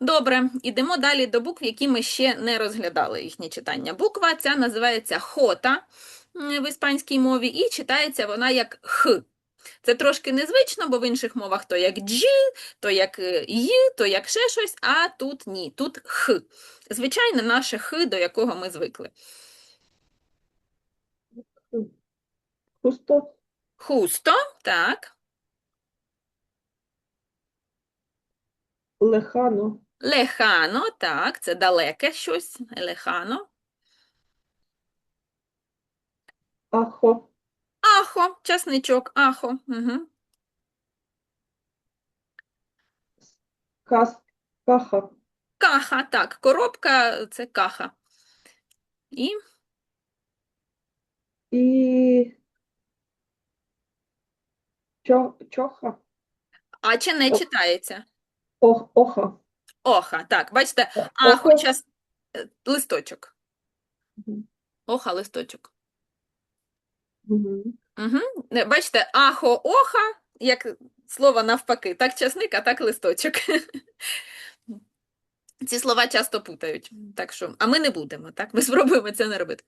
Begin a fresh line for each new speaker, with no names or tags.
Добре, ідемо далі до букв, які ми ще не розглядали їхнє читання. Буква ця називається хота в іспанській мові, і читається вона як х. Це трошки незвично, бо в інших мовах то як дж, то як е, й, то як ще щось, а тут ні, тут х. Звичайне наше х, до якого ми звикли.
Хусто,
Хусто, так.
Лехано,
Лехано, так, це далеке щось. Лехано.
ахо,
Ахо, часничок, ахо. Угу.
кас, каха,
Каха, так, коробка це каха. І
і чо, чоха,
а чи не читається?
Ох, оха.
Оха, так, бачите,
О-
ахо
охо.
час е, листочок.
Мгм.
Оха, листочок.
Мгм.
Угу. Бачите, ахо, оха, як слово навпаки, так часник, а так листочок. Ці слова часто путають, так що, а ми не будемо, так? Ми спробуємо це не робити.